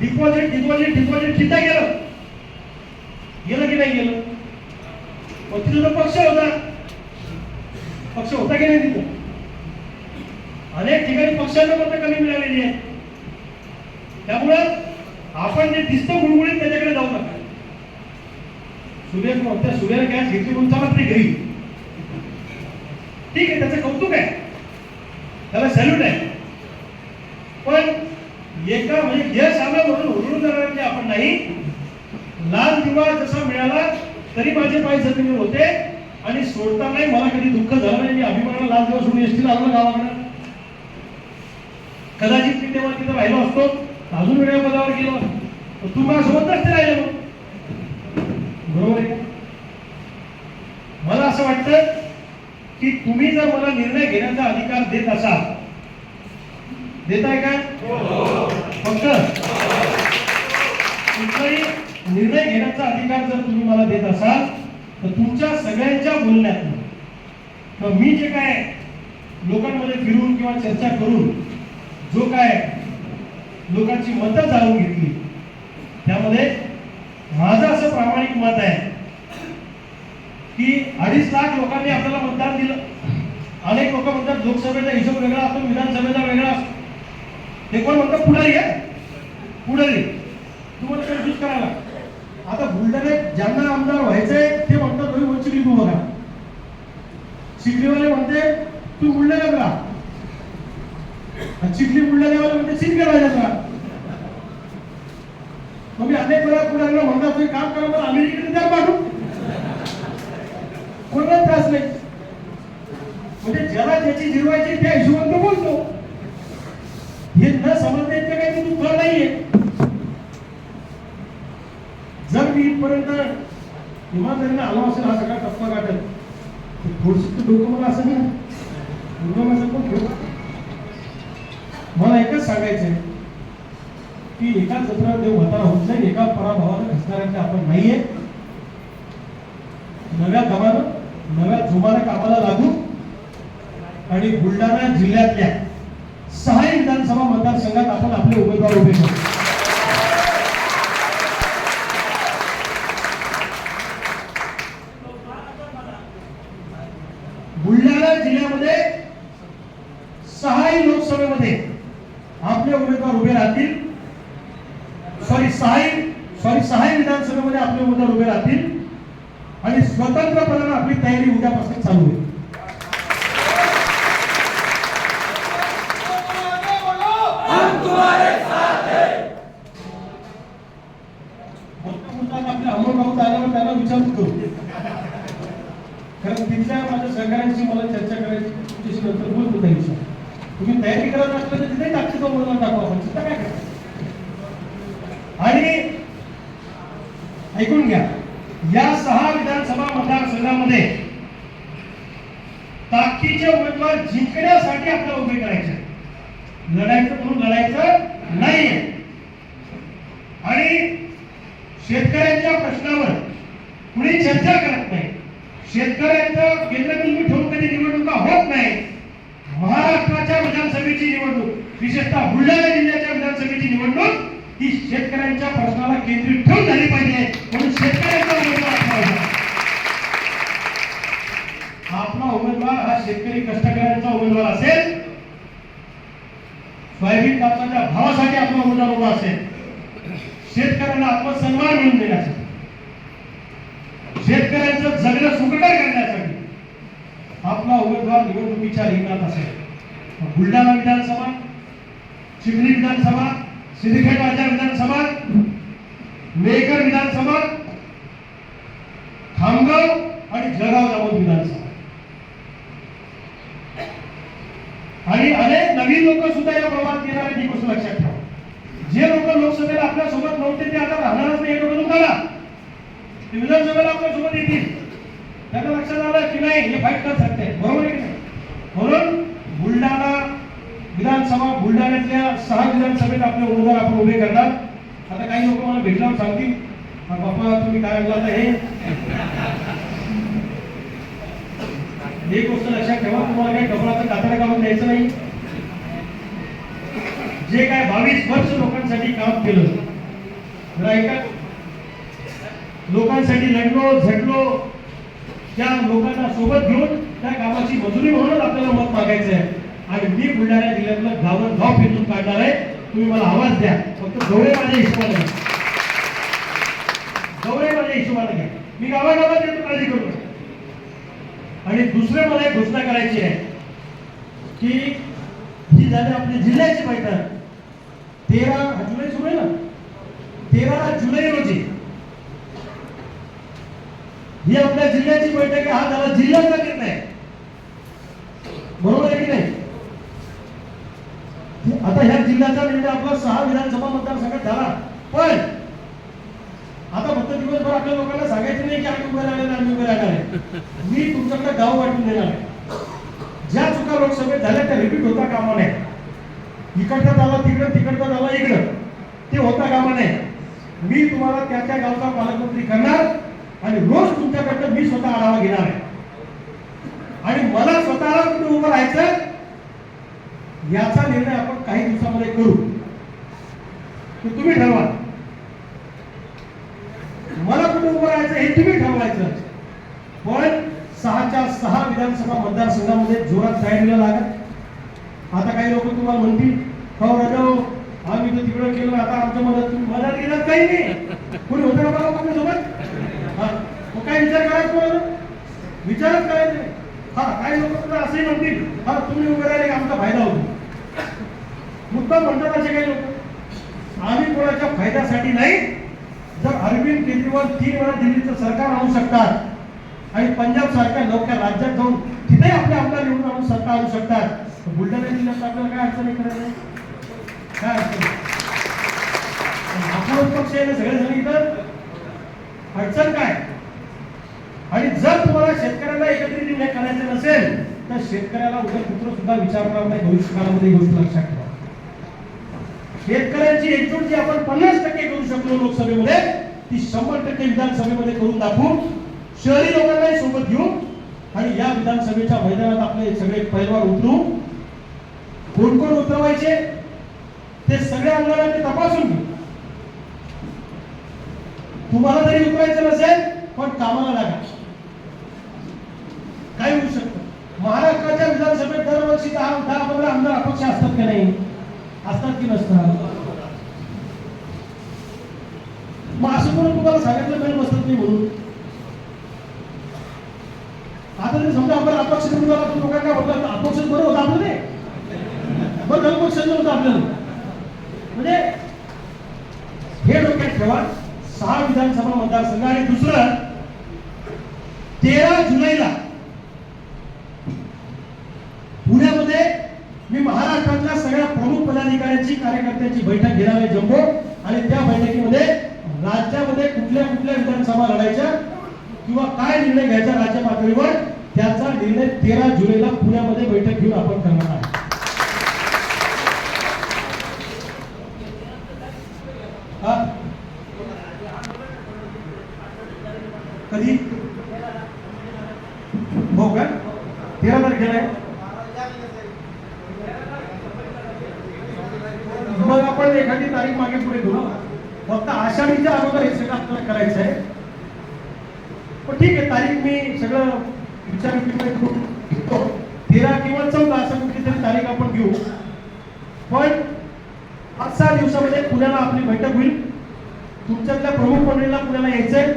Deposit deposit deposit चिंता गेलं गेलं की नाही गेलं? मग तिथं तो पक्ष होता. पक्ष होता की नाही तिथं? अनेक ठिकाणी पक्षांना मतं कमी मिळालेली आहे त्यामुळं आपण जे दिसतो गुळगुळीत त्याच्याकडे जाऊ नका. सूर्य त्या सूर्याला गॅस घेतली म्हणून चला तरी घरी. ठीक आहे त्याचं कौतुक आहे. त्याला सॅल्यूट आहे. पण एका म्हणजे यश आला म्हणून हुरळून जाणार की आपण नाही. लाल दिवा जसा मिळाला तरी माझे पाय जमिनीवर होते. आणि सोडतानाही मला कधी दुःख झालं नाही. मी अभिमानाला लाल दिवा सोडून एसटीला आलो गावाकडे. कदाचित मी तेव्हा तिथं राहिलो असतो. अजून वेगळ्या पदावर गेलो. तर तू माझ्यासोबत नसते राहिलो बरोबर आहे. मला असं वाटतं की तुम्ही जर मला निर्णय घेण्याचा अधिकार देत असाल देताय का? हो. तर कुठलाही निर्णय घेण्याचा अधिकार जर तुम्ही मला देत असाल तर तुमच्या सगळ्यांच्या बोलण्यातून तर मी जे काय लोकांमध्ये फिरून किंवा चर्चा करून जो काय लोकांची मतं जाणून घेतली त्यामध्ये माझं असं प्रामाणिक मत आहे की अडीच लाख लोकांनी आपल्याला मतदान दिलं. अनेक लोक म्हणतात लोकसभेचा हिशोब वेगळा असतो विधानसभेचा वेगळा असतो. ते कोण म्हणतात पुढारी आहे? पुढारी तुम्हाला कन्फ्यूज करायला. आता बुलढाण्यात ज्यांना आमदार व्हायचंय ते म्हणतात तुम्ही वंचित तू बघा. चिखलीवाले म्हणते तू बुलढाण्यात राहा. चिखली बुलढाण्यावाले म्हणते सिंदखेड राहिल्यात राहा. मग मी अनेक वेळा कुणाला म्हणतात तुम्ही काम करा मला अमेरिकेने द्या पाठवू कोणाला त्रास नाही. म्हणजे ज्याला ज्याची जिरवायची त्या हिशोबाने तो बोलतो. हे न समजण्याचं काही तू दुःख नाहीये. जर मी इथपर्यंत इमानदारीने आलो असेल हा सगळा टप्पा गाठत थोडस डोकं मला असं नाही. पण ठेव मला एकच सांगायचंय की एका जत्रात देव म्हातारा होत नाही एका पराभवानं घसणाऱ्यांचे आपण नाहीये. नव्या दमानं नव्या जोमानं कामाला लागू आणि बुलढाणा जिल्ह्यातल्या सहा विधानसभा मतदारसंघात आपण आपले उमेदवार उभे करू बुलढाणा जिल्ह्यामध्ये सहाही लोकसभेमध्ये आपले उमेदवार उभे राहतील सॉरी सहाही सॉरी सहाही विधानसभेमध्ये आपले उमेदवार उभे राहतील आणि स्वतंत्रपणाने आपली तयारी उद्यापासून चालू होईल मोठ्या मुद्द्याला आपल्या अमोल आल्यावर त्यांना कारण तिथल्या माझ्या सहकाऱ्यांशी मला चर्चा करायची तुमच्याशी नंतर बोलतो त्या तुम्ही तयारी करत असलं तर तिथे टाकते तो बोलून टाकू आपण? चिंता काय आणि ऐकून घ्या या सहा विधानसभा मतदारसंघामध्ये ताकदीचे उमेदवार जिंकण्यासाठी आपल्याला उभे करायचे लढायचं म्हणून लढायचं नाहीये. आणि शेतकऱ्यांच्या प्रश्नावर कुणी चर्चा करत नाही शेतकऱ्यांचं केंद्रबिंदू ठेवून कधी निवडणुका होत नाही महाराष्ट्राच्या विधानसभेची निवडणूक विशेषतः बुलढाणा जिल्ह्याच्या विधानसभेची निवडणूक ही शेतकऱ्यांच्या प्रश्नाला केंद्रित ठेवून झाली पाहिजे. म्हणून शेतकऱ्यांचा उमेदवार आपला उमेदवार हा शेतकरी कष्टकऱ्यांचा उमेदवार असेल. सोयाबीन कापसाच्या भावासाठी आपला उमेदवार उभा असेल. शेतकऱ्यांना आत्मसन्मान मिळून देण्यासाठी. शेतकऱ्यांचं जगणं सुखकर करण्यासाठी आपला उमेदवार निवडणुकीच्या रिंगणात असेल. बुलढाणा विधानसभा चिखली विधानसभा सिंदखेड राजा विधानसभा मेकर विधानसभा खामगाव आणि जळगाव जामोद विधानसभा. आणि अनेक नवीन लोक सुद्धा या प्रमाणात येणार आहेत ही गोष्ट लक्षात ठेवा. जे लोक लोकसभेला आपल्यासोबत नव्हते ते आता राहणारच नाही हे लोक दुखाला विधानसभेला आपल्यासोबत येतील त्यांना लक्षात आलं हे फाईट कर सकते बरोबर आहे म्हणून बुलढाणा विधानसभा बुलढाण्यातल्या सहा विधानसभेत आपले उमेदवार आपण उभे करणार. आता काही लोक मला भेटल्यावर सांगतील "हा बाप्पा तुम्ही काय म्हणला आता हे? एक गोष्ट लक्षात ठेवा तुम्हाला काही कपडाचं कातडं काढून द्यायचं नाही. जे काय बावीस वर्ष लोकांसाठी काम केलं ऐका लोकांसाठी लढलो झटलो त्या लोकांना सोबत घेऊन त्या कामाची मजुरी म्हणून आपल्याला मत मागायचं आहे. आणि मी बुलढाणा जिल्ह्यातलं गावं गाव फिरून काढणार आहे. तुम्ही मला आवाज द्या. फक्त गवळे माझ्या हिशोबाने घ्या. गवळे माझ्या हिशोबाने घ्या. मी गावागावात येतो काळजी करू आणि दुसरे मला एक घोषणा करायची आहे की ही झाली आपली जिल्ह्याची बैठक. तेरा जुलै सुरू आहे ना? तेरा जुलै रोजी. ही आपल्या जिल्ह्याची बैठक आहे. हा झाला जिल्ह्याचा निर्णय बरोबर आहे की नाही? आता ह्या जिल्ह्याचा निर्णय आपला सहा विधानसभा मतदारसंघात झाला. पण आता फक्त दिवसभर आपल्या लोकांना सांगायचं नाही की आम्ही उभे राहणार आम्ही उभे राहणार मी तुमच्याकडे गाव वाटून देणार आहे. ज्या चुका लोकसभेत झाल्या त्या रिपीट होता कामा नये. इकडचा झाला तिकडं तिकडचा झाला इकडं. ते होता कामा नये. मी तुम्हाला त्या त्या गावचा पालकमंत्री करणार. आणि रोज तुमच्याकडनं मी स्वतः आढावा घेणार आहे. आणि मला स्वतःला कुठे उभं राहायचं याचा निर्णय आपण काही दिवसामध्ये करू. तो तुम्ही ठरवा. मला कुठे उभं राहायचं हे तुम्ही ठरवायचं. पण सहाच्या सहा विधानसभा मतदारसंघामध्ये जोरात तयारीला लागत. आता काही लोक तुम्हाला म्हणतील हो राजा हो, आम्ही तर तिकडे केलं आता आमच्या मदत मदत केलं काही नाही. कोणी होतं का सोबत मग काय विचार करायचं कोणाला? विचारच करायचे. नाही. हा काही लोक तुला असंही म्हणतील हा तुम्ही उभे राहिले आमचा फायदा होतो. मुद्दा म्हणतात असे काही लोक. आम्ही कोणाच्या फायद्यासाठी नाही. जर अरविंद केजरीवाल तीन वेळा दिल्लीचं सरकार आणू शकतात आणि पंजाब सारख्या नौक्या राज्यात जाऊन तिथे आपल्या आमदार निवडून आणून सत्ता आणू शकतात बुलढाणा जिल्ह्यात आपल्याला काय अडचण करायचं काय अडचण आपण पक्ष आहे ना सगळेजण इथं? अडचण काय? आणि जर तुम्हाला शेतकऱ्याला एकत्रित निर्णय करायचे नसेल तर शेतकऱ्याला उद्या पुत्र सुद्धा विचारणार नाही भविष्यकाळामध्ये गोष्ट लक्षात ठेवा. शेतकऱ्यांची एकजूट जी आपण पन्नास टक्के करू शकलो लोकसभेमध्ये ती शंभर टक्के विधानसभेमध्ये करून दाखवू शहरी लोकांनाही सोबत घेऊ आणि या विधानसभेच्या मैदानात आपले सगळे पैलवार उतरू. कोण कोण उतरवायचे ते सगळ्या अंगाला ते तपासून घेऊ तुम्हाला तरी उतरायचं नसेल पण कामाला लागा. काय होऊ शकतं. महाराष्ट्राच्या विधानसभेत दरवर्षी दहा दहा पंधरा आमदार अपक्ष असतात की नाही? असतात की नसतात? मग असं करून तुम्हाला सांगितलं नाही बसत नाही म्हणून? आता जर समजा आपण अपक्ष निवडून आला तर लोकांना काय होतं अपक्ष बरं होतं आपलं ते? बरं झालं पक्ष आपल्याला. म्हणजे हे डोक्यात ठेवा. सहा विधानसभा मतदारसंघ आणि दुसरं तेरा जुलैला पुण्यामध्ये मी महाराष्ट्रातल्या सगळ्या प्रमुख पदाधिकाऱ्यांची कार्यकर्त्यांची बैठक घेणार आहे जम्बो आणि त्या बैठकीमध्ये राज्यामध्ये कुठल्या कुठल्या विधानसभा लढायच्या किंवा काय निर्णय घ्यायचा राज्य पातळीवर त्याचा निर्णय तेरा जुलैला पुण्यामध्ये बैठक घेऊन आपण करणार आहे हा? कधी हो का तेरा तारखेला आहे मग आपण एखादी तारीख मागे पुढे घेऊ फक्त आषाढीच्या अगोदर हे सगळं आपल्याला करायचं आहे. पण ठीक आहे तारीख मी सगळं विचार करून घेतो. तेरा किंवा चौदा असं कुठली तरी तारीख आपण घेऊ. पण पाच सहा दिवसामध्ये पुण्याला आपली बैठक होईल. तुमच्यातल्या प्रमुख मंडळीला पुण्याला यायचंय.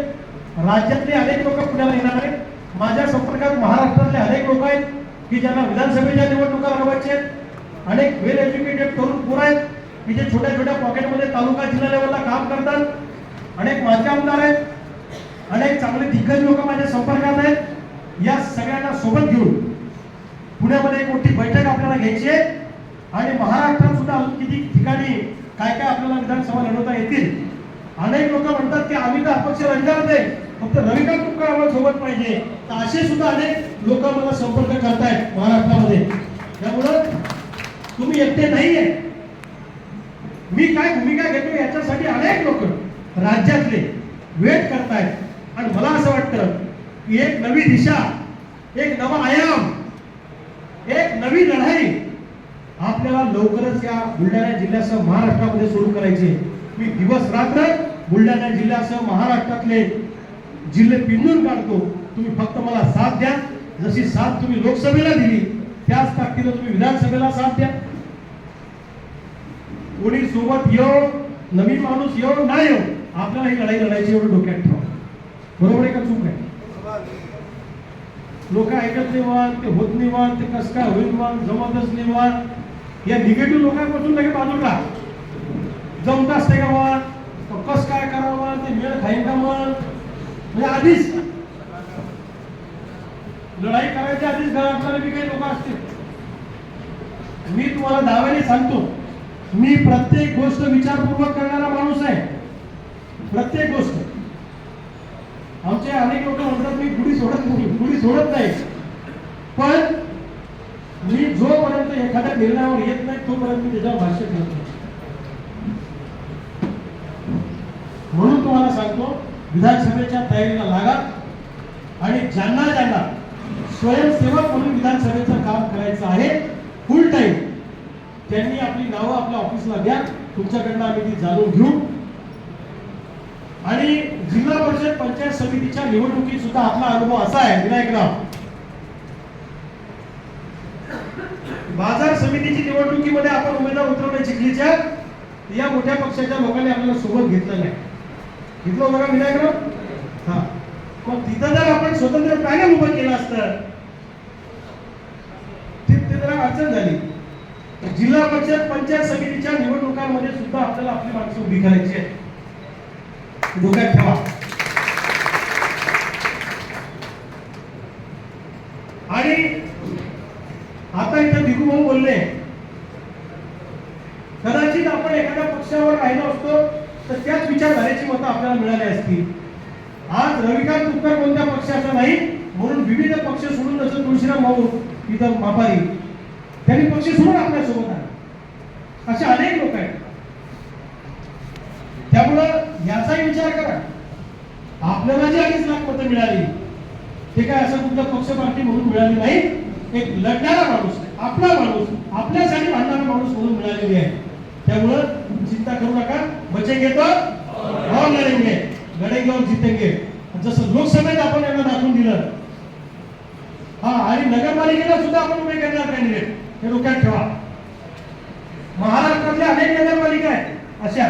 राज्यातले अनेक लोक पुण्याला येणार आहेत. माझ्या संपर्कात महाराष्ट्रातले अनेक लोक आहेत. की ज्यांना विधानसभेच्या निवडणुका लढवायच्या अनेक वेल एज्युकेटेड तरुण पोर आहेत की जे छोट्या छोट्या पॉकेटमध्ये तालुका जिल्हा लेवलला काम करतात अनेक माजी आमदार आहेत अनेक चांगले दिग्गज लोक माझ्या संपर्कात आहेत या सगळ्यांना सोबत घेऊन पुण्यामध्ये एक मोठी बैठक आपल्याला घ्यायची आहे. आणि महाराष्ट्रात सुद्धा किती ठिकाणी काय काय आपल्याला विधानसभा लढवता येतील अनेक लोक म्हणतात की आम्ही तर अपक्ष लढणार नाही फक्त रविकांत तुमका आम्हाला सोबत पाहिजे. तर असे सुद्धा अनेक लोक मला संपर्क करतायत महाराष्ट्रामध्ये. त्यामुळं तुम्ही एकटे नाहीये. मी काय भूमिका घेतो याच्यासाठी अनेक लोक राज्यातले वेट करतायत. आणि मला असं वाटतं की एक नवी दिशा एक नवा आयाम एक नवी लढाई आपल्याला लवकरच या बुलढाणा जिल्ह्यासह महाराष्ट्रामध्ये सुरू करायची मी दिवस रात्र बुलढाणा जिल्ह्यासह महाराष्ट्रातले जिल्हे पिंजून काढतो. तुम्ही फक्त मला साथ द्या. जशी साथ तुम्ही लोकसभेला दिली त्याच ताकदीनं तुम्ही विधानसभेला साथ द्या. कोणी सोबत येऊ नवीन माणूस येऊ नाही येऊ आपल्याला ही लढाई लढायची एवढं डोक्यात ठेवा. बरोबर आहे का चूक आहे? लोक ऐकत नाही मान ते होत नाही मान ते कस काय होईल मान जमतच निवान या निगेटिव्ह लोकांपासून लगे बाजूला जमत असते का मान कस काय करावं मान ते वेळ खाईन का मान म्हणजे आधीच. लढाई करायच्या आधीच घरातले बी काही लोक असतील. मी तुम्हाला दाव्याने सांगतो मी प्रत्येक गोष्ट विचारपूर्वक करणारा माणूस आहे. प्रत्येक गोष्ट. आमचे अनेक लोक म्हणतात मी गुढी सोडत नाही गुढी सोडत नाही. पण मी जोपर्यंत एखाद्या निर्णयावर येत नाही तोपर्यंत मी त्याच्यावर भाष्य करत नाही. म्हणून तुम्हाला सांगतो विधानसभेच्या तयारीला लागा आणि ज्यांना ज्यांना स्वयंसेवक म्हणून विधानसभेचं काम करायचं आहे फुल टाईम त्यांनी आपली नावं आपल्या ऑफिसला द्या. तुमच्याकडनं आम्ही ती जाणून घेऊ. आणि जिल्हा परिषद पंचायत समितीच्या निवडणुकीत सुद्धा आपला अनुभव असा आहे विनायकराव बाजार समितीची निवडणुकीमध्ये आपण उमेदवार उतरवणे चिखलीच्या या मोठ्या पक्षाच्या लोकांनी आपल्याला सोबत घेतलं आहे. घेतलं होतं का विनायकराव. हा. मग तिथं जर आपण स्वतंत्र पॅनल उभं केलं असतं ते जरा अडचण झाली. जिल्हा परिषद पंचायत समितीच्या निवडणुकांमध्ये सुद्धा आपल्याला आपली माणसं उभी करायची आहे डोक्यात ठेवा आणि आता इथं दिगू भाऊ बोलले कदाचित आपण एखाद्या पक्षावर राहिलो असतो तर त्याच विचारधारेची मतं आपल्याला मिळाली असतील आज रविकांत तुपकर कोणत्या पक्षाचा नाही म्हणून विविध पक्ष सोडून जसं तुळशीराम भाऊ इथं मापारी त्यांनी पक्ष सोडून आपल्यासोबत आहे असे अनेक लोक आहेत. त्यामुळं याचाही विचार करा. आपल्याला जी अडीच लाख मतं मिळाली ते काय असं कुठलं पक्ष पार्टी म्हणून मिळाली नाही? एक लढणारा माणूस आपला माणूस आपल्यासाठी भांडणारा माणूस म्हणून मिळालेली आहे. त्यामुळं चिंता करू नका. बचे घेतो. और लढेंगे लढेंगे जितेंगे. जसं लोकसभेत आपण यांना दाखवून दिलं हा आणि नगरपालिकेला सुद्धा आपण उभे करणार कॅन्डिडेट हे डोक्यात ठेवा. महाराष्ट्रातल्या अनेक नगरपालिका आहेत अशा.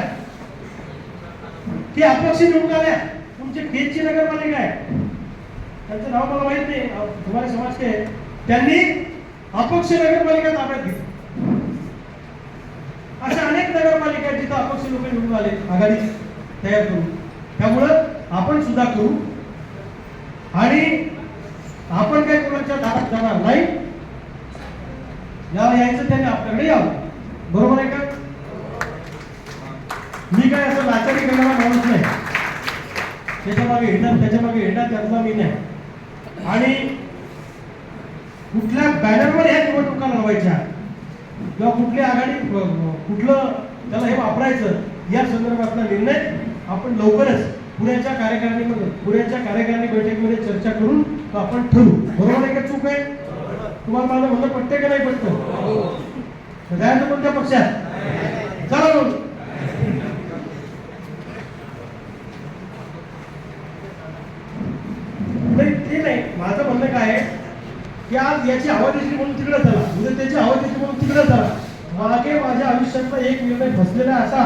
की अपक्ष निवडून आल्या. तुमची केजची नगरपालिका आहे त्यांचं नाव मला माहीत नाही. तुम्हाला समाज के त्यांनी अपक्ष नगरपालिका ताब्यात घेतली. अशा अनेक नगरपालिका आहेत जिथं अपक्ष लोक निवडून आले आघाडी तयार करू. त्यामुळं आपण सुद्धा करू. आणि आपण काय कोणाच्या दारात जाणार नाही याला यायचं त्याने आपल्याकडे यावं. बरोबर आहे का? मी काय असं लाचारी करणारा माणूस नाही. त्याच्यामागे हिंडा त्याच्यामागे हिंडा त्यातला मी नाही. आणि कुठल्या बॅनरवर ह्या निवडणुका लावायच्या किंवा कुठली आघाडी कुठलं त्याला हे वापरायचं या संदर्भातला निर्णय आपण लवकरच पुण्याच्या कार्यकारिणीमध्ये पुण्याच्या कार्यकारिणी बैठकीमध्ये चर्चा करून तो आपण ठरवू. बरोबर आहे का चूक आहे? तुम्हाला माझं म्हणणं पटते का नाही पटतं जायचं कोणत्या पक्षात? चला बोल ते नाही. माझं म्हणणं काय आहे? की आज याची हवा म्हणून तिकडे झाला उद्या त्याची हवा म्हणून तिकडे झाला मागे माझ्या आयुष्यातला एक निर्णय फसलेला असा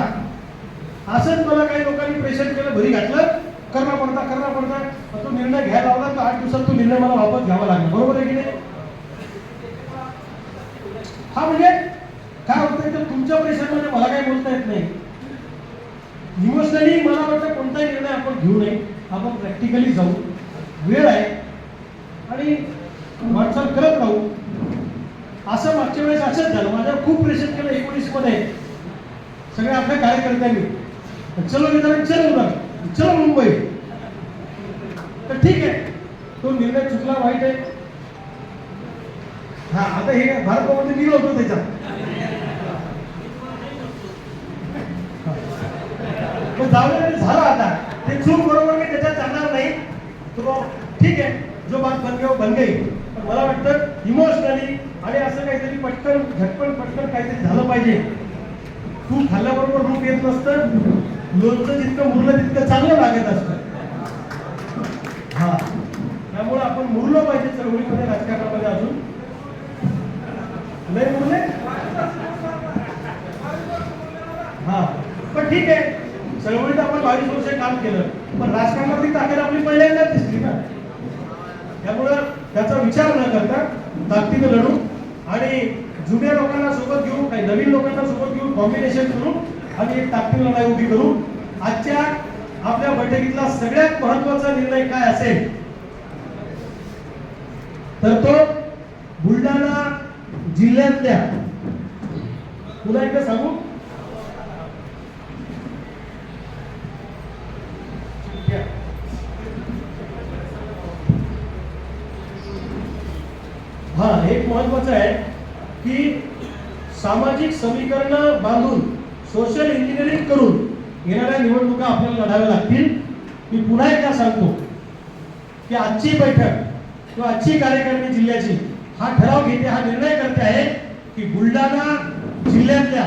असंच मला काही लोकांनी प्रेशर केलं भरी घातलं. करणं पडता करणं पडता. मग तो निर्णय घ्यायला लावला तर आठ दिवसात तो निर्णय मला वापस घ्यावा लागला. बरोबर आहे की नाही? हा म्हणजे काय होतंय तर तुमच्या प्रेशरमध्ये मला काही बोलता येत नाही. इमोशनली मला वाटतं कोणताही निर्णय आपण घेऊ नये. आपण प्रॅक्टिकली जाऊ. वेळ आहे. आणि वाटचाल करत राहू. असं मागच्या वेळेस असंच झालं. माझ्यावर खूप प्रेशर केलं. एकोणीसमध्ये सगळे आपल्या कार्यकर्त्यांनी चलो विधान चलो उधर चलो मुंबई तर ठीक आहे. तो निर्णय चुकला वाईट आहे. हा आता हे भारतामध्ये भवनमध्ये निघलो होतो त्याच्या झालं आता. ते चूक बरोबर मी त्याच्यात जाणार नाही. तो ठीक आहे. जो बात बन गई बन गई. पण मला वाटतं इमोशनली आणि असं काहीतरी पटकन झटपट पटकन काहीतरी झालं पाहिजे. तू खाल्ल्याबरोबर रूप येत नसतं. लोणचं जितकं मुरलं तितकं चांगलं लागत असतं. हा. त्यामुळे आपण मुरलो पाहिजे चळवळीमध्ये राजकारणामध्ये अजून. लय मुरले? हा. पण ठीक आहे. चळवळीत आपण बावीस वर्ष काम केलं. पण राजकारणातली ताकद आपली पहिल्यांदाच दिसली ना. त्यामुळं त्याचा विचार न करता ताकदीनं लढू आणि जुन्या लोकांना सोबत घेऊन काही नवीन लोकांना सोबत घेऊन कॉम्बिनेशन करू आम्ही एक ताकदी लढाई उभी करू आजच्या आपल्या बैठकीतला सगळ्यात महत्त्वाचा निर्णय काय असेल? तर तो बुलढाणा जिल्ह्यातल्या. पुन्हा एकदा सांगू? हा एक महत्वाचं आहे की सामाजिक समीकरण बांधून सोशल इंजिनिअरिंग करून येणाऱ्या निवडणुका आपल्याला लढाव्या लागतील. मी पुन्हा एकदा सांगतो की आजची बैठक किंवा आजची कार्यकारिणी जिल्ह्याची हा ठराव घेते हा निर्णय करते आहे की बुलढाणा जिल्ह्यातल्या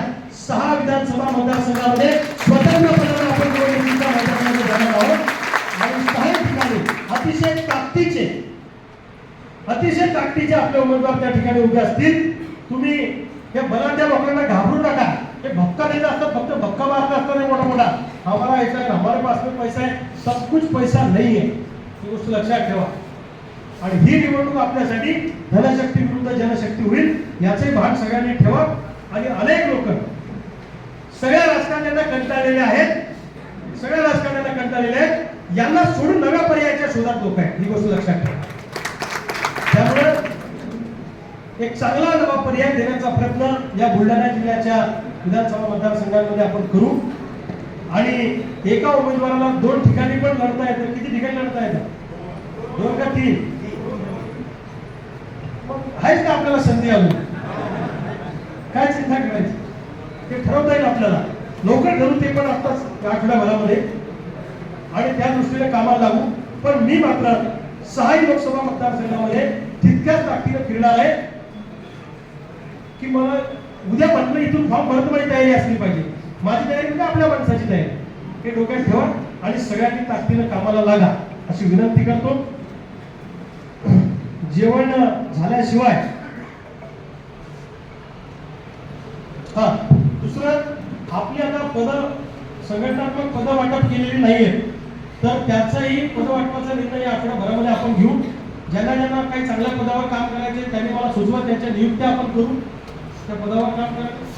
सहा विधानसभा मतदारसंघामध्ये स्वतंत्रपणाने आपण निवडणुकीच्या मैदानामध्ये जाणार आहोत. आणि काही ठिकाणी अतिशय ताकदीचे अतिशय ताकदीचे आपले उमेदवार त्या ठिकाणी उभे असतील. तुम्ही या बलाढ्य लोकांना घाबरू नका. हे भक्का देत असतात फक्त भक्का मारता असता नाही मोठा मोठा हमारा ऐसा है हमारे पास में पैसा है सब कुछ पैसा नहीं है. ही गोष्ट लक्षात ठेवा. आणि ही निवडणूक आपल्यासाठी धनशक्ती विरुद्ध जनशक्ती होईल याचे भान सगळ्यांनी ठेवा. आणि अनेक लोक सगळ्या राजकारण्यांना कंटाळलेले आहेत सगळ्या राजकारण्यांना कंटाळलेले आहेत यांना सोडून नव्या पर्यायाच्या शोधात लोक आहेत. ही गोष्ट लक्षात ठेवा. त्यामुळे एक चांगला नवा पर्याय देण्याचा प्रयत्न या बुलढाणा जिल्ह्याच्या विधानसभा मतदारसंघांमध्ये आपण करू. आणि एका उमेदवाराला दोन ठिकाणी पण लढता येतं. किती ठिकाणी लढता येतं? दोन का तीन? आहेच का आपल्याला संधी अजून? काय चिंता करायची? ते ठरवता येईल आपल्याला. लवकर ठरवू ते पण आत्ताच आठवड्याभरामध्ये आणि त्या दृष्टीने कामाला लागू. पण मी मात्र सहाही लोकसभा मतदारसंघामध्ये तितक्याच ताकदीनं फिरणार आहे की मला उद्या म्हटलं इथून फॉर्म भरत माझी तयारी असली पाहिजे. माझी तयारी म्हणजे आपल्या माणसाची तयारी. हे डोक्यात ठेवा आणि सगळ्यांनी ताकदीनं कामाला लागा अशी विनंती करतो. जेवण झाल्याशिवाय. हा दुसरं आपली आता पद संघटनात्मक पद वाटप केलेली नाहीये. तर त्याचाही पद वाटपाचा निर्णय या आठवड्याभरामध्ये आपण घेऊ. ज्यांना ज्यांना काही चांगल्या पदावर काम करायचे त्यांनी मला सुचवा त्यांच्या नियुक्त्या आपण करू. त्या पदावर काम करायचं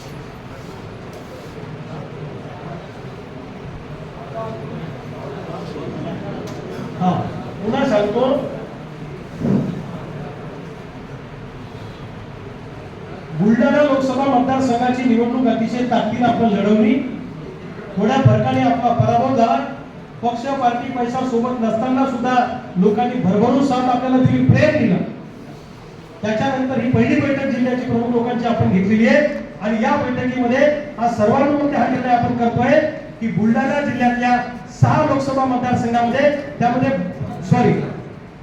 हा पुन्हा सांगतो बुलढाणा लोकसभा मतदारसंघाची निवडणूक अतिशय ताकदीने आपण लढवली. थोड्या फरकाने आपला पराभव झाला. पक्ष पार्टी पैसा सोबत नसताना सुद्धा लोकांनी भरभरून साथ आपल्याला दिली प्रेम दिलं. त्याच्यानंतर ही पहिली बैठक जिल्ह्याची प्रमुख लोकांची आपण घेतलेली आहे. आणि या बैठकीमध्ये आज सर्वांमध्ये हा निर्णय आपण करतोय की बुलढाणा जिल्ह्यातल्या सहा लोकसभा मतदारसंघामध्ये त्यामध्ये सॉरी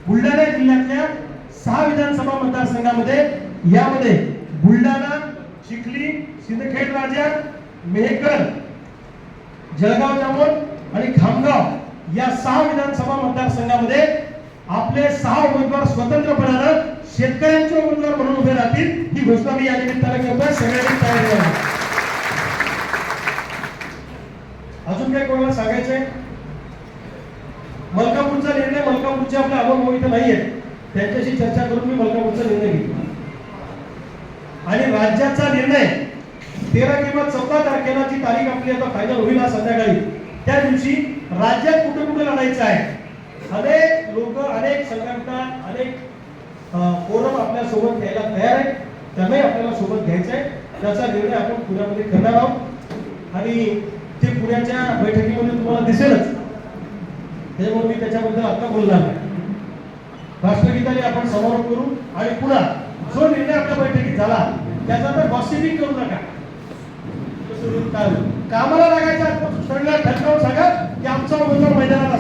बुलढाणा जिल्ह्यातल्या सहा विधानसभा मतदारसंघामध्ये यामध्ये बुलढाणा चिखली सिंदखेड राजा मेहकर जळगाव जामोद आणि खामगाव या सहा विधानसभा मतदारसंघामध्ये आपले सहा उमेदवार स्वतंत्रपणानं शेतकऱ्यांचे उमेदवार म्हणून उभे राहतील. ही घोषणा मी या निमित्तानं करतोय. सगळ्यांनी तयार राहा. अजून काय कोणाला सांगायचंय? मलकापूरचा निर्णय मलकापूरचे आपले अमोल इथं नाहीये. त्यांच्याशी चर्चा करून मी मलकापूरचा निर्णय घेतला आणि राज्याचा निर्णय तेरा किंवा चौदा तारखेला जी तारीख आपली आता फायनल होईल संध्याकाळी त्या दिवशी राज्यात कुठे कुठे लढायचं आहे? अनेक लोक अनेक संघटना अनेक फोरम आपल्यासोबत घ्यायला तयार आहे. त्यांनाही आपल्याला सोबत घ्यायचं आहे. त्याचा निर्णय आपण पुण्यामध्ये करणार आहोत. आणि ते पुण्याच्या बैठकीमध्ये तुम्हाला दिसेलच. त्याच्यामुळे मी त्याच्याबद्दल आता बोलणार नाही. राष्ट्रगीताने आपण समारोप करू. आणि पुन्हा जो निर्णय आपल्या बैठकीत झाला त्याचा तर गॉसिपिंग करू नका. कामाला लागायचं ठरवून सांगा की आमचा उमेदवार मैदानात